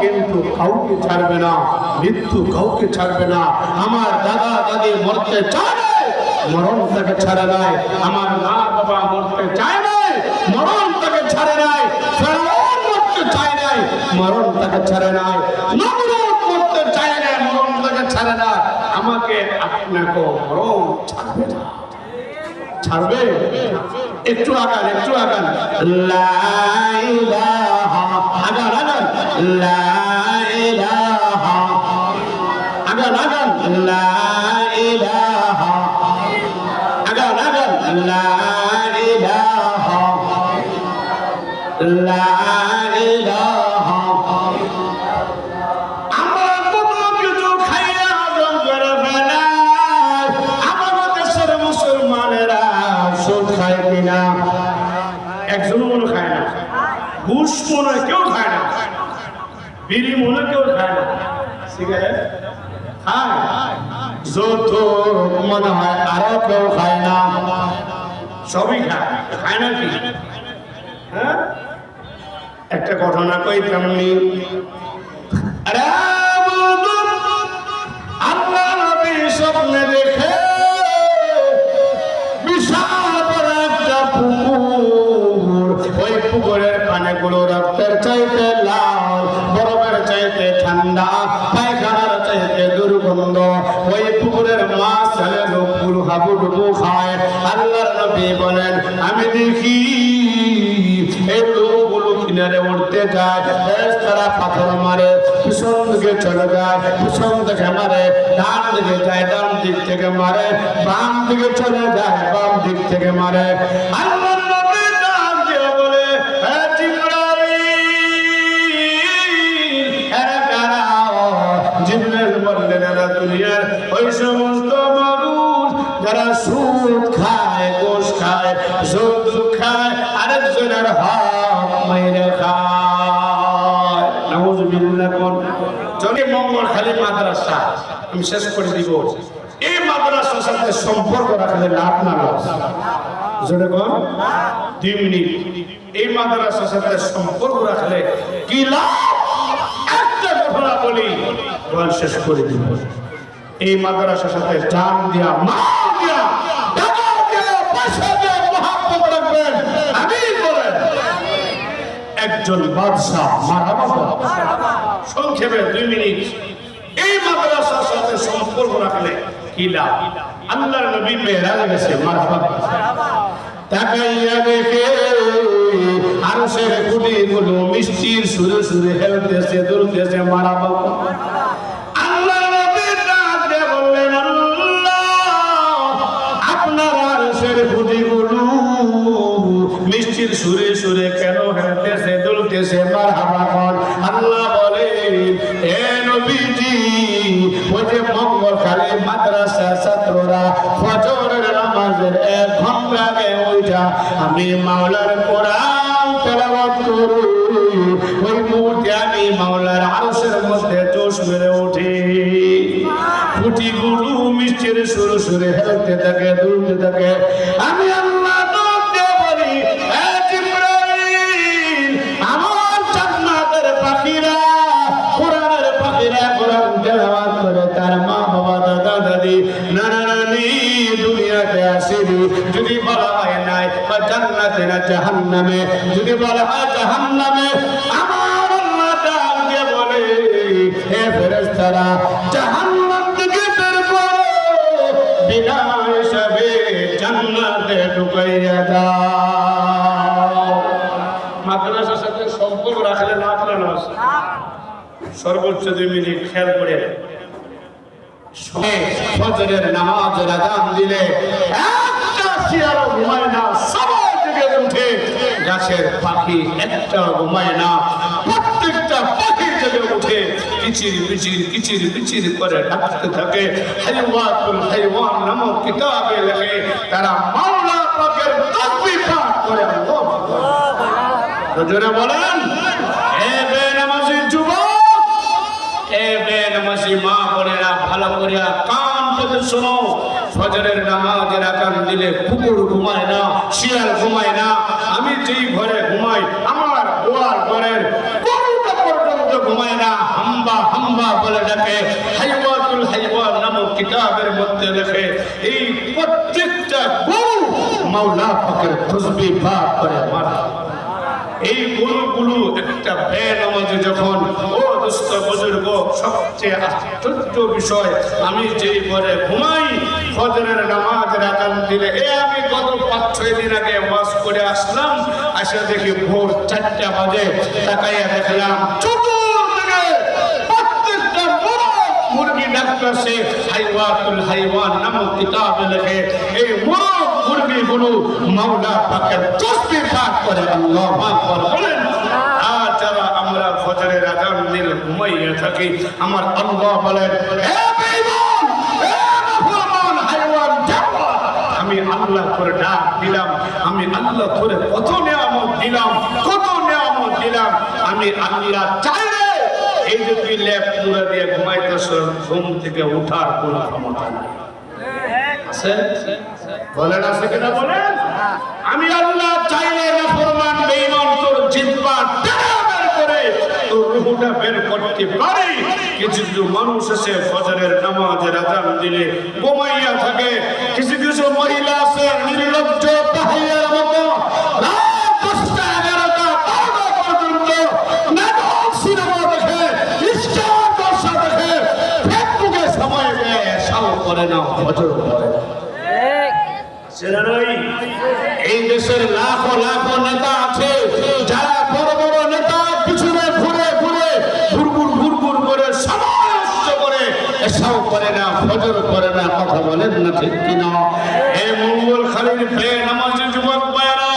কিন্তু কাউকে ছাড়বে না, মৃত্যু কাউকে ছাড়বে না। আমার দাদা দাদি মরতে চায় মরণ তাকে ছাড়ে নাই। আমার মা বাবা মরতে চায় নাই, মরণ তাকে ছাড়ে নাই। মরতে চায় নাই, মরণ তাকে ছাড়ে নাই। মরতে চায় নাই, মরণ তাকে ছাড়ে না আমাকে আপনাকে মরণ ছাড়বে না। ছাড়বে? একটু আগান একটু আগান। আগান আগান। আগান আগান। একজন মনে খায় না। ঘুষ মনে কেউ খায় না। বিড়ি মনে কেউ খায় না। কেউ সবই খায়। হ্যাঁ? একটা ঘটনা কই তেমনি। আল্লাহ স্বপ্নে দেখে পানিগুলো রক্তের চাইতে লাল বরফের চাইতে ঠান্ডা, পায়খানার চাইতে দুর্গন্ধ। ওই পুকুরের মাছ ছেলে লোকগুলো হাবুডুবু খায়। আল্লাহর নবী বলেন, আমি দেখি এই লোকগুলো কিনারে উঠতে যায় তারা পাথর মারে, পিছন দিকে চলে যায়, পিছন থেকে মারে, ডান দিকে যায়, ডান দিক থেকে মারে, বাম দিকে চলে যায়, বাম দিক থেকে মারে। আল্লাহ খালি মাদ্রাসা। আমি শেষ করে দিব। এই মাদ্রাসার সাথে সম্পর্ক রাখলে লাভ না লস জোরে দুই মিনিট। এই মাদ্রাসার সাথে সম্পর্ক রাখলে কি লাভ? এই মাদ্রাসার সাথে জান দিয়া মাল দিয়া, টাকা দিয়া পয়সা দিয়া মহাব্বত রাখবেন আমিন বলেন একজন বাদশাহ মারা বাবা সংক্ষেপে দুই মিনিট। এই মাদ্রাসার সাথে সম্পর্ক রাখলে কি লাভ? আল্লাহর নবী মেয়েরা গেছে কুটি গুলো মিষ্টির সুরে আমি মাওলার কোরআন তেলাওয়াত করি। ওই মুহূর্তে আমি মাওলার আরশের মধ্যে জোশ মেরে উঠি। ফুটি গুলু মিষ্টির সুরে সুরে হেলতে থাকে দুলতে থাকে। জাহান্নামে। যদি বলা, হয়, জাহান্নামে। আমার আল্লাহ ডাক বলে, হে ফেরেশতারা, জাহান্নাম থেকে বের করো। বিনা হিসাবে জান্নাতে ঢুকাইয়া দাও। মাদ্রাসার সাথে সম্পর্ক রাখলে না লস সর্বোচ্চ দুই মিনিট খেয়াল করে। ফজরের নামাজের আজান দিলে একটা শিয়ারও ঘুমায় না উঠে গাছের পাখি একটা ঘুমায় না, প্রত্যেকটা পাখি জেগে উঠে কিচির মিচির কিচির মিচির করে ডাকতে থাকে। হাইওয়াতুল হাইওয়ান নামক কিতাবে লেখে, তারা মাওলা পাকের তাকবীর পাঠ করে জোরে বলেন, এ বেনামাজি যুবক, এ বেনামাজি মা বোনেরা, ভালো করিয়া কান পেতে শোনো ফজরের নামাজের আকাম দিলে কুকুর ঘুমায় না, শিয়াল ঘুমায় না। আমি যেই ঘরে ঘুমাই, আমার গোয়াল ঘরের পর্যন্ত ঘুমায় না। হাম্বা হাম্বা বলে ডাকে। হাইওয়াতুল হাইওয়ান নামক কিতাবের মধ্যে লেখে এই প্রত্যেকটা গরু মাওলা পাকের তসবিহ পাঠ করে। মারা এই গরুগুলো একটা বেনামাজি যখন ও দুস্থ বুজুর্গ, সবচেয়ে আশ্চর্য বিষয়, আমি যেই ঘরে ঘুমাই, ফজরের নামাজ রাখান দিলে এ আমি গত পাঁচ, ছয় দিন আগে ওয়াজ করে আসলাম, আসে দেখি ভোর চারটা বাজে, তাকাইয়া দেখলাম মুরগি ডাক্তারসে হাইওয়াতুল হাইওয়ান নামক কিতাবে লেখে, এই মোরগ মুরগিগুলো মাওলা পাকের তসবিহ পাঠ করে, আল্লাহ আকবার বলেন। যারা আমরা ফজরের আজান দিল ঘুমাইয়া থাকি, আমার আল্লাহ বলেন আমি আল্লাহ করে ডাক দিলাম, আমি আল্লাহ করে কত নিয়ামত দিলাম, কত নিয়ামত দিলাম। আমি আল্লাহ চাইলে এই যে তুই লেপ মুড়া দিয়ে ঘুমাইতেছ, ঘুম থেকে উঠার কোন ক্ষমতা নাই। আমি আল্লাহ চাইলে না ফরমান বেঈমান তোর জিব্বা বের রুহটা বের করতে পারি? কিছু কিছু মানুষ আছে ফজরের নামাজের আজান দিলে ঘুমাইয়া থাকে। কিছু কিছু মহিলা আছে নির্লজ্জ তাহিয়ার মতো। করে না করে। এই দেশের লাখো লাখো নেতা আছে যারা বড় বড় নেতা পিছনে ঘুরে ঘুরে ঘুরঘুর ঘুরঘুর করে সময় নষ্ট করে এসাও করে না, ফজর করে না, কথা বলেন না ঠিক কিনা? এ মঙ্গল খালির বে নামাজি যুবক ভাইয়েরা,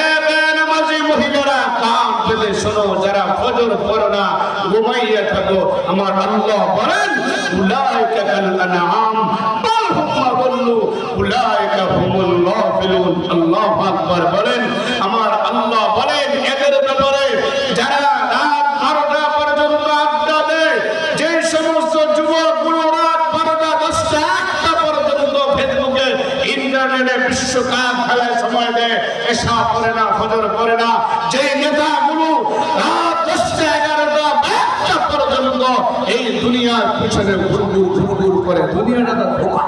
এ বে নামাজি মহিলারা কাম পেলে শোনো, যারা ফজর পড়ো না, ঘুমাইয়া থাকো, আমার আল্লাহ বলেন, উলাইকা কাল আনআম, বাল হুম আদাল্লু উলাইকা হুমুল গাফিলুন, আল্লাহু আকবার বলেন করে না, ফজর করে না। যে নেতাগুলো পর্যন্ত এই দুনিয়ার পিছনে ঘুরঘুর করে দুনিয়াটা ধোকা।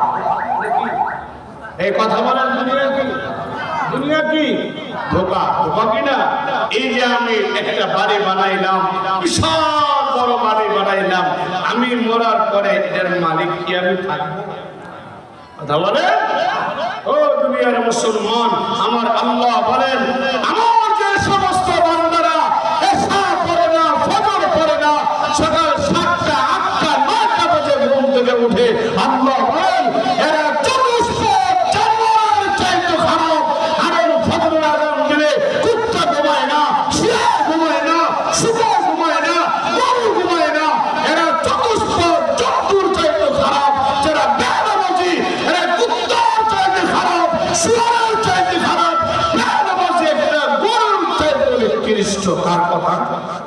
এই কথা বলেন দুনিয়া কি? দুনিয়া কি? ধোকা। ধোকা কি না? এই যে আমি একটা বাড়ি বানাইলাম, বিশাল বড় বাড়ি বানাইলাম, আমি মরার পরে এর মালিক কি আমি থাকব? কথা বলেন? ও দুনিয়ার মুসলমান আমার আল্লাহ বলেন আমার কথা।